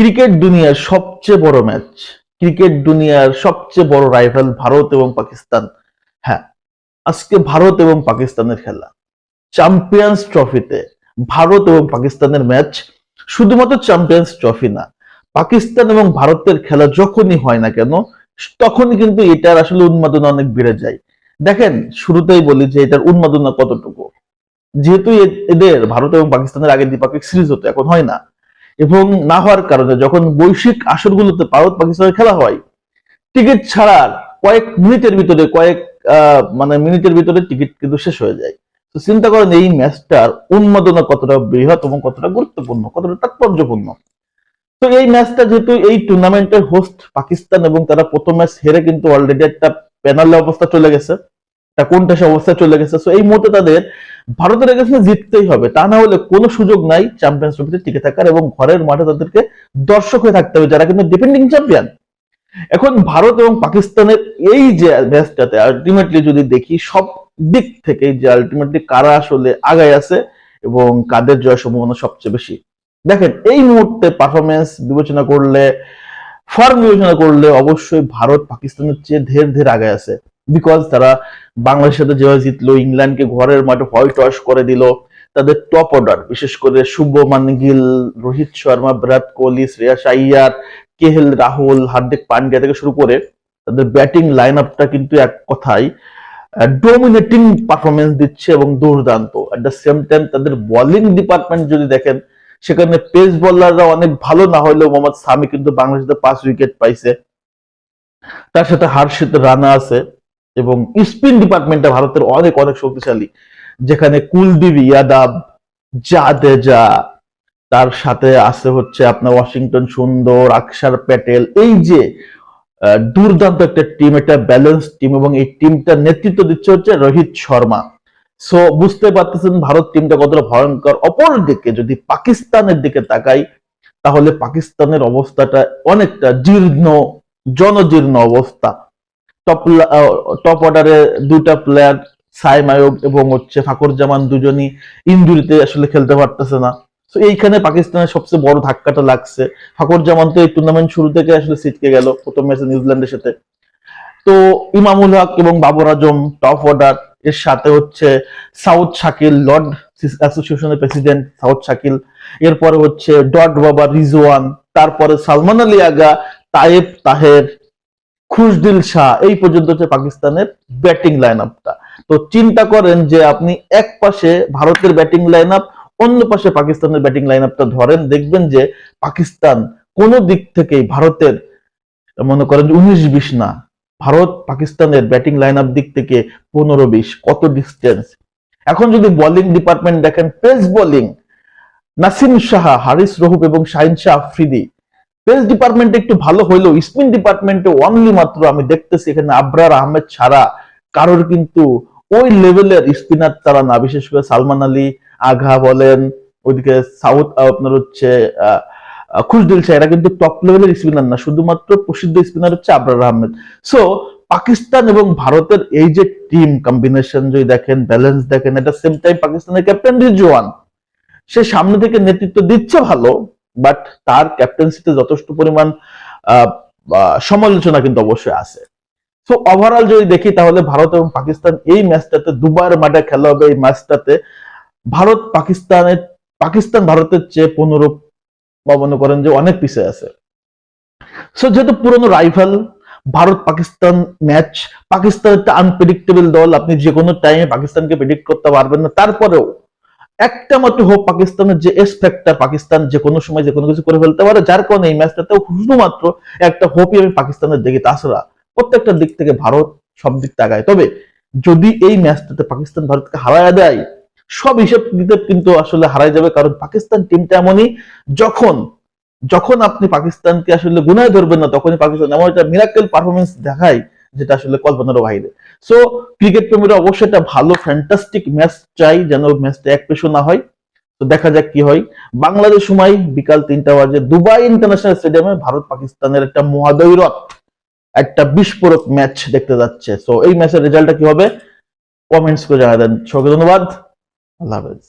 Cricket দুনিয়ার সবচেয়ে বড় ম্যাচ। ক্রিকেট দুনিয়ার সবচেয়ে বড় রাইভাল ভারত এবং পাকিস্তান। হ্যাঁ আজকে ভারত এবং পাকিস্তানের খেলা। চ্যাম্পিয়ন্স ট্রফিতে ভারত এবং পাকিস্তানের ম্যাচ শুধুমাত্র চ্যাম্পিয়ন্স ট্রফি না, পাকিস্তান এবং ভারতের খেলা যখনই হয় না কেন, তখনই কিন্তু এটার আসলে উন্মাদনা অনেক বেড়ে যায়। দেখেন, শুরুতেই বলি যে এটার উন্মাদনা কতটুকু? যেহেতু এদের ভারত এবং পাকিস্তানের আগে দ্বিপাক্ষিক সিরিজ হতো, এখন হয় না। এবং না হওয়ার কারণে যখন বৈশ্বিক আসরগুলোতে ভারত পাকিস্তানের খেলা হয় টিকিট ছাড়ার কয়েক মিনিটের ভিতরে, কয়েক মানে মিনিটের ভিতরে টিকিট কিন্তু শেষ হয়ে যায়। তো চিন্তা করেন এই ম্যাচটার উন্মাদনা কতটা বৃহৎ এবং কতটা গুরুত্বপূর্ণ, কতটা তাৎপর্যপূর্ণ। তো এই ম্যাচটা যেহেতু এই টুর্নামেন্টের হোস্ট পাকিস্তান এবং তারা প্রথম ম্যাচ হেরে কিন্তু অলরেডি একটা প্যানালে অবস্থা চলে গেছে। একটা কোনটা সে অবস্থায় চলে গেছে। তো এই মুহূর্তে তাদের ভারতের এগেন্সে জিততেই হবে। তা না হলে কোনো সুযোগ নাই চ্যাম্পিয়ন্স ট্রফিতে টিকে থাকার এবং ঘরের মাঠে তাদেরকে দর্শক হয়ে থাকতে হবে, যারা কিন্তু ডিফেন্ডিং চ্যাম্পিয়ন এখন ভারত এবং পাকিস্তানের এই যে ম্যাচটাতে আলটিমেটলি যদি দেখি, সব দিক থেকে যে আলটিমেটলি কারা আসলে আগায় আছে এবং কাদের জয় সম্ভাবনা সবচেয়ে বেশি। দেখেন, এই মুহূর্তে পারফরমেন্স বিবেচনা করলে ফর্ম বিবেচনা করলে অবশ্যই ভারত পাকিস্তানের চেয়ে ধের ধের আগে আছে। বিকজ তারা বাংলাদেশের সাথে যেভাবে জিতলো, ইংল্যান্ডকে ঘরের মাঠে হোয়াইট ওয়াশ করে দিল, তাদের টপ অর্ডার বিশেষ করে শুভমান গিল, রোহিত শর্মা, বিরাট কোহলি শ্রেয়াস আইয়ার কেহেল রাহুল, হার্দিক পান্ডিয়া থেকে শুরু করে তাদের ব্যাটিং লাইন আপটা কিন্তু এক কথায় ডোমিনেটিং পারফরমেন্স দিচ্ছে এবং দুর্দান্ত। এট দ্য সেম টাইম তাদের বোলিং ডিপার্টমেন্ট যদি দেখেন, সেখানে পেস বোলাররা অনেক ভালো, না হলেও মোহাম্মদ সামি কিন্তু বাংলাদেশে পাঁচ উইকেট পাইছে। তার সাথে হার্ষিত রানা আছে। এবং স্পিন ডিপার্টমেন্টটা ভারতের অনেক অনেক শক্তিশালী। যেখানে কুলদীপ ইয়াদাব জাদেজা, তার সাথে আছে হচ্ছে আপনার ওয়াশিংটন সুন্দর, আকসার প্যাটেল। এই যে দুর্দান্ত একটা টিম একটা ব্যালেন্স টিম এবং এই টিমটার নেতৃত্ব দিচ্ছে হচ্ছে রোহিত শর্মা। সো বুঝতে পারতেছেন, ভারত টিমটা কতটা ভয়ঙ্কর। অপর দিকে যদি পাকিস্তানের দিকে তাকাই, তাহলে পাকিস্তানের অবস্থাটা অনেকটা জীর্ণ, জনজীর্ণ অবস্থা। টপ টপ অর্ডারে দুটা প্লেয়ার সাইম আয়ব এবং হচ্ছে ফাকর জামান দুজনই ইঞ্জুরিতে আসলে খেলতে পারতেছে না। তো এইখানে পাকিস্তানের সবচেয়ে বড় ধাক্কাটা লাগছে। ফাকর জামান তো এই টুর্নামেন্ট শুরু থেকে আসলে সিটকে গেল প্রথম ম্যাচে নিউজিল্যান্ডের সাথে। তো, ইমামুল হক এবং বাবর আজম টপ অর্ডার এর সাথে হচ্ছে সাউথ শাকিল লর্ড অ্যাসোসিয়েশনের প্রেসিডেন্ট সাউথ শাকিল, এরপরে হচ্ছে ডট বাবা রিজওয়ান, তারপরে সালমান আলী আগা, তায়েব তাহের খুশদিল শাহ, এই পর্যন্ত হচ্ছে পাকিস্তানের ব্যাটিং লাইন আপটা তো চিন্তা করেন যে আপনি এক পাশে ভারতের ব্যাটিং লাইন আপ অন্য পাশে পাকিস্তানের ব্যাটিং লাইন আপটা ধরেন, দেখবেন যে পাকিস্তান কোন দিক থেকেই ভারতের, মনে করেন উনিশ বিশ না, ভারত পাকিস্তানের ব্যাটিং লাইন আপ দিক থেকে পনেরো বিশ, কত ডিস্টেন্স এখন যদি বোলিং ডিপার্টমেন্ট দেখেন পেস বোলিং নাসিম শাহ হারিস রহুব এবং শাহিন শাহ আফ্রিদি পেস ডিপার্টমেন্টে একটু ভালো হইলেও স্পিন ডিপার্টমেন্টে অনলি মাত্র আমি দেখতেছি এখানে আবরার আহমেদ ছাড়া কারোর কিন্তু ওই লেভেলের স্পিনার তারা না। বিশেষ করে সালমান আলী, আঘা বলেন, ওইদিকে সাউথ আপনার হচ্ছে খুশদিল শাহ, এরা কিন্তু টপ লেভেলের স্পিনার না। শুধুমাত্র প্রসিদ্ধ স্পিনার হচ্ছে আবরার আহমেদ। সো পাকিস্তান এবং ভারতের এই যে টিম কম্বিনেশন যদি দেখেন ব্যালেন্স দেখেন, এটা সেম টাইম পাকিস্তানের ক্যাপ্টেন রিজওয়ান। সে সামনে থেকে নেতৃত্ব দিচ্ছে ভালো বাট তার ক্যাপ্টেন্সিতে যথেষ্ট পরিমাণ সমালোচনা কিন্তু অবশ্যই আছে। তো ওভারঅল যদি দেখি, তাহলে ভারত এবং পাকিস্তান এই ম্যাচটাতে দুবার মাঠে খেলা হবে। এই ম্যাচটাতে ভারত পাকিস্তানের, পাকিস্তান ভারতের চেয়ে পনেরো বা মনে করেন যে অনেক পিছিয়ে আছে। সো যেহেতু পুরনো রাইভাল ভারত পাকিস্তান ম্যাচ পাকিস্তান একটা আনপ্রেডিক্টেবল দল, আপনি যে কোনো টাইমে পাকিস্তানকে প্রেডিক্ট করতে পারবেন না। তারপরেও একটা মাত্র হোপ পাকিস্তানের যে এস ফ্যাক্টর পাকিস্তান যে কোনো সময় যে কোনো কিছু করে ফেলতে পারে, যার কারণে এই ম্যাচটাতেও শুধুমাত্র একটা হোপই আমি পাকিস্তানের দেখি তাছাড়া প্রত্যেকটা দিক থেকে ভারত সব দিক তাকায় তবে যদি এই ম্যাচটাতে পাকিস্তান ভারতকে হারায় দেয়, সব হিসেব দিতে কিন্তু আসলে হারাই যাবে, কারণ পাকিস্তান টিমটা এমনই, যখন যখন আপনি পাকিস্তানকে আসলে গুনায় ধরবেন না, তখনই পাকিস্তান এমন একটা মিরাক্কেল পারফরমেন্স দেখায় যেটা আসলে কল্পনারও বাইরে। সো ক্রিকেট প্রেমীরা অবশ্যই একটা ভালো ফ্যান্টাস্টিক ম্যাচ চাই যেন ম্যাচটা এক পেশো না হয়। তো দেখা যাক কি হয়। বাংলাদেশ সময় বিকাল তিনটা বাজে দুবাই ইন্টারন্যাশনাল স্টেডিয়ামে ভারত পাকিস্তানের একটা মহাদৈরত, একটা বিস্ফোরক ম্যাচ দেখতে যাচ্ছে। সো এই ম্যাচের রেজাল্টটা কি হবে? কমেন্টস করে জানাবেন। সবাইকে ধন্যবাদ। আল্লাহ হাফেজ।